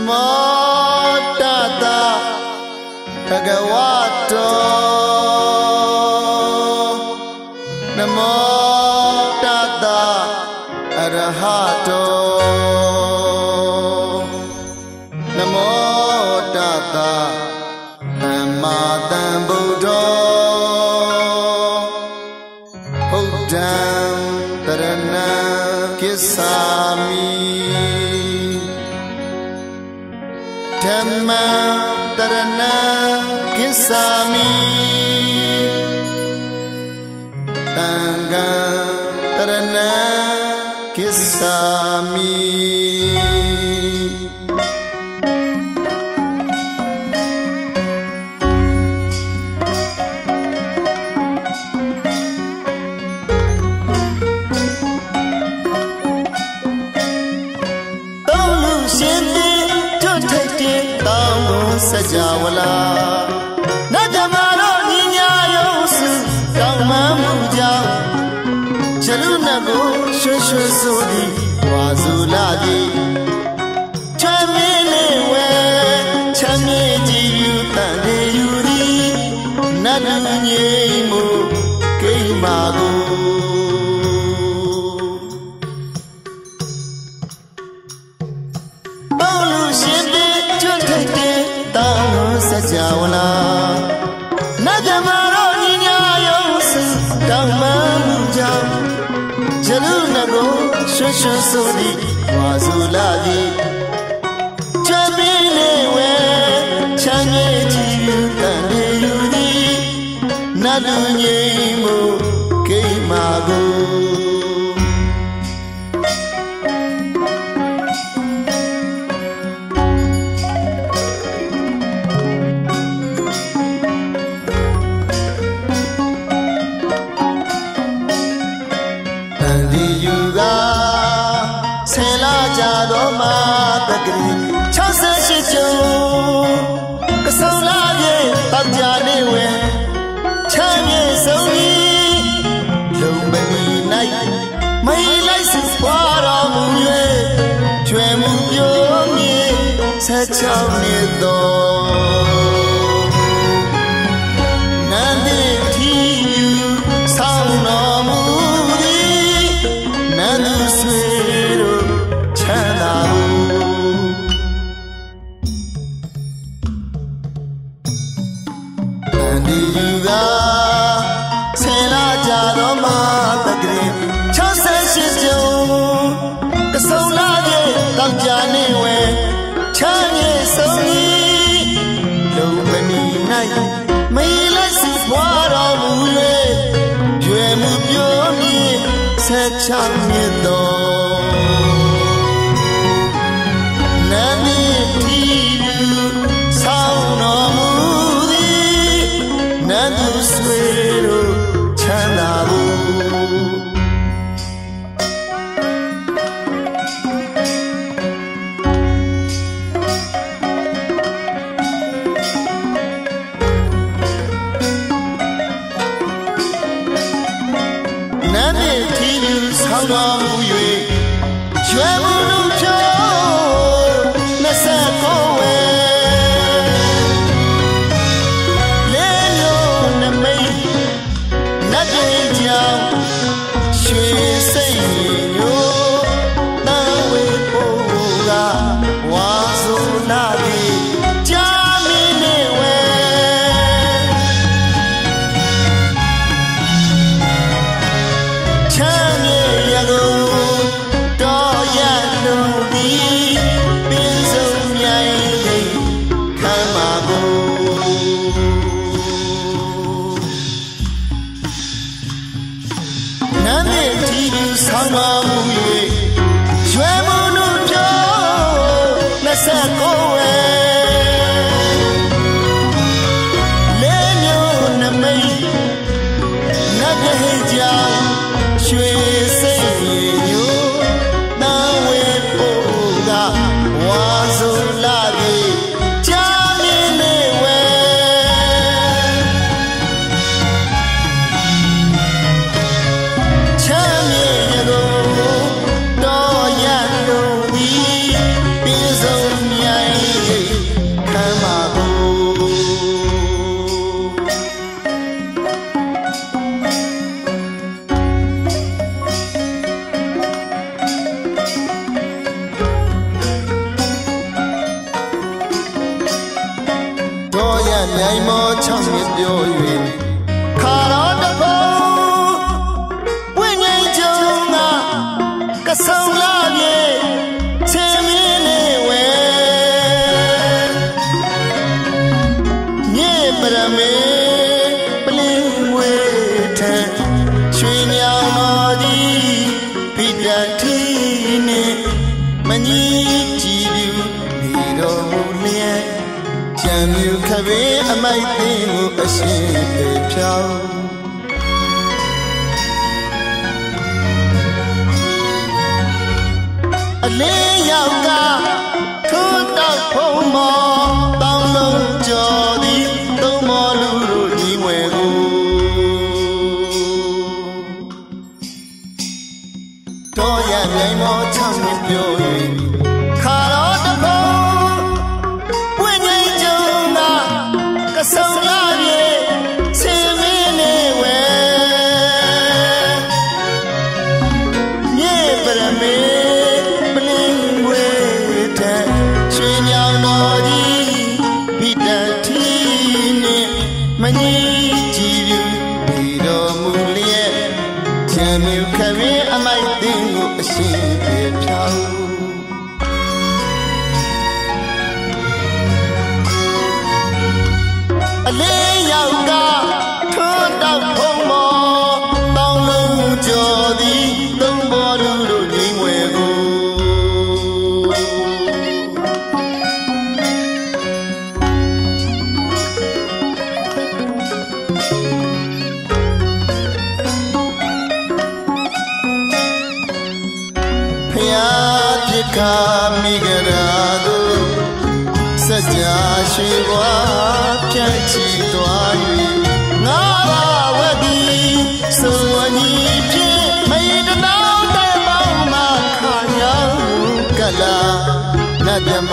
နမောတတဘဂဝတောနမောတတအရဟတော သံဃံတ ရွှွှွှဆိုသည်ဝါစုလာသည်ချမ်းမင်းလေးဝဲချမ်းမြေကြည်ယူတန်လေယူသည်နတ်လူငိမ့်မှုကိမ့်မာကိုပေါလူရှင်တဲ့ကျွတ်ထိုက်တဲ့တောင်းလို့စကြဝဠာ ရွှွှွှဆို ပြောမြေဆက်ချောင်းနေတော့နန္ဒီထီယူဆောင်းတော်မူသည်နန္ဒဆွေတို့ချမ်းသာဘူးနန္ဒီယူကဆယ်လာကြတော့မှတက္ကရီ68ကျုံကဆုံလာ ပြေတောက်ကြနေဝဲချမ်းမြေဆုံးကြီးလုံမနီ၌မေးလိုက်စီပွားတော်မူ၍ကျွဲမှုပြောမြည်ဆက်ချမြစ်တော် Christmas. က်မြိုင်မောချောင်းမြပြော၍ခါတော်တဖုံဝိညာဉ်ကျုံကကဆုံလာပြေချင်းမင်းနေဝဲမြေပရမေပလင်းဝဲထရွှေမြောင်တော်ကြီးပိတ္တိနေမကြီးကြည်ပြူနေတော်မူ မြူခပင်အမိုက်ပင်ကိုအရှင်ပေဖြောင်းအလေးရောက်ကထိုးတောက်ဖုံးမော်တောင်းလုံးကြော်သည်သုံးမော်လူတို့ညီဝဲကိုတော်ရမြိုင်မော်ချမ်းပြော မိဂရာသူစัจ जा ရွှေဘွားဖြန့်ချီသွား၍ငါဘာဝတိစုံဝညီဖြင့်မိတနာတဲ့ပေါင်းမှခါညာကလာနတ်မြတ်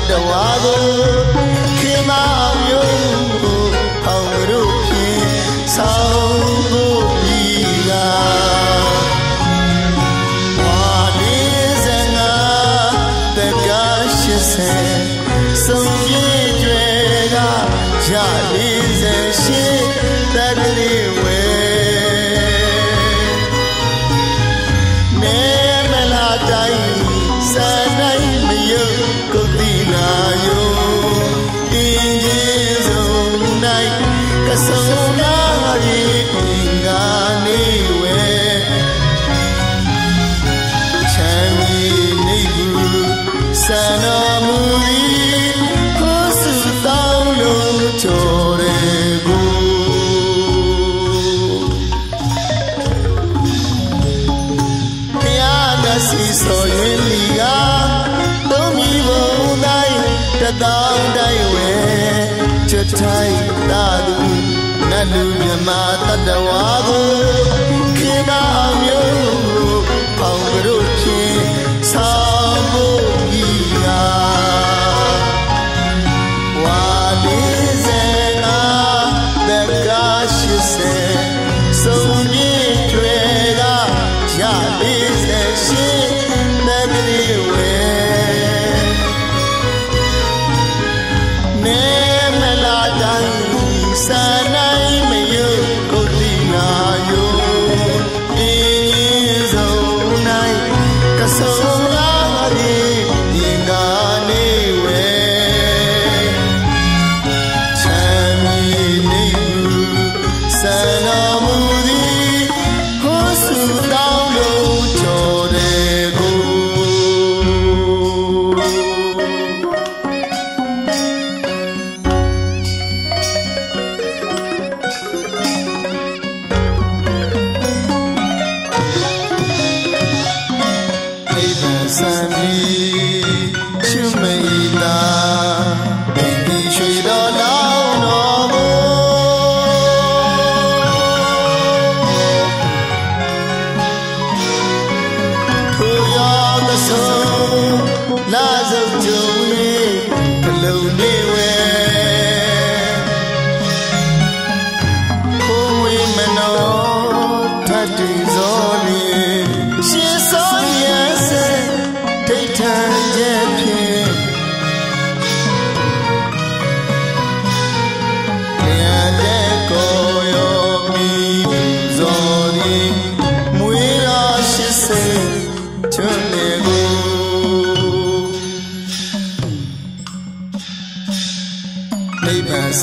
da wago စီဆို၍လီကသုံးမိဘုံတိုင်းတတောင်းတိုင်းဝဲချွတ်ထိုင်သာသူနတ်လူမြမတတဝါကို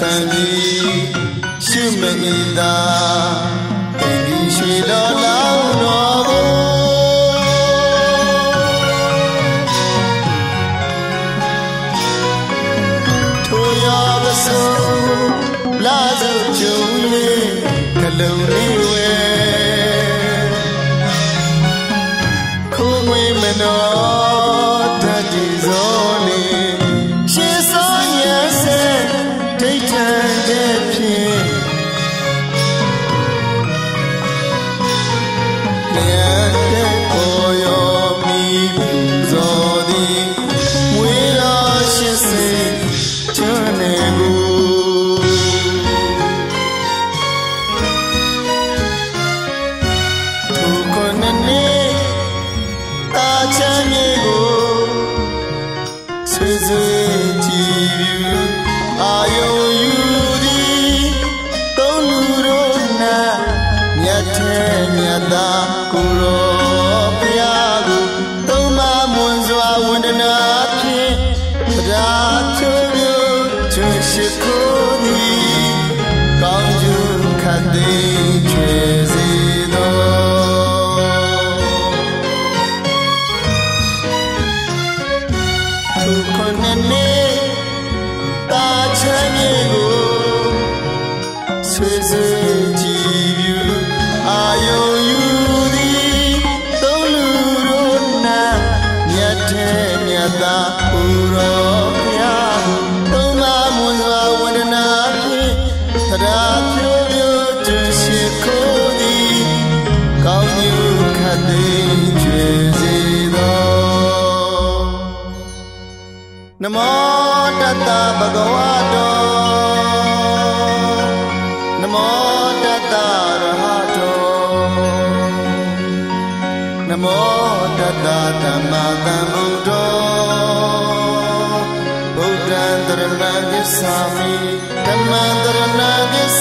ဆံပြီးရှုမငင်သာတင်ပြီးရှည်တော်လောင်းတော်ကိုထိုရပစုလာစုံကျုံလေးကလုံးလေး wouldn't know. ဘဂဝါတော်နမောတတရဟတောနမောတတသမ္မာသမ္ဗုဒ္ဓောဗုဒ္ဓံတရဏဂစ္ဆာမိဓမ္မံတရဏဂစ္ဆ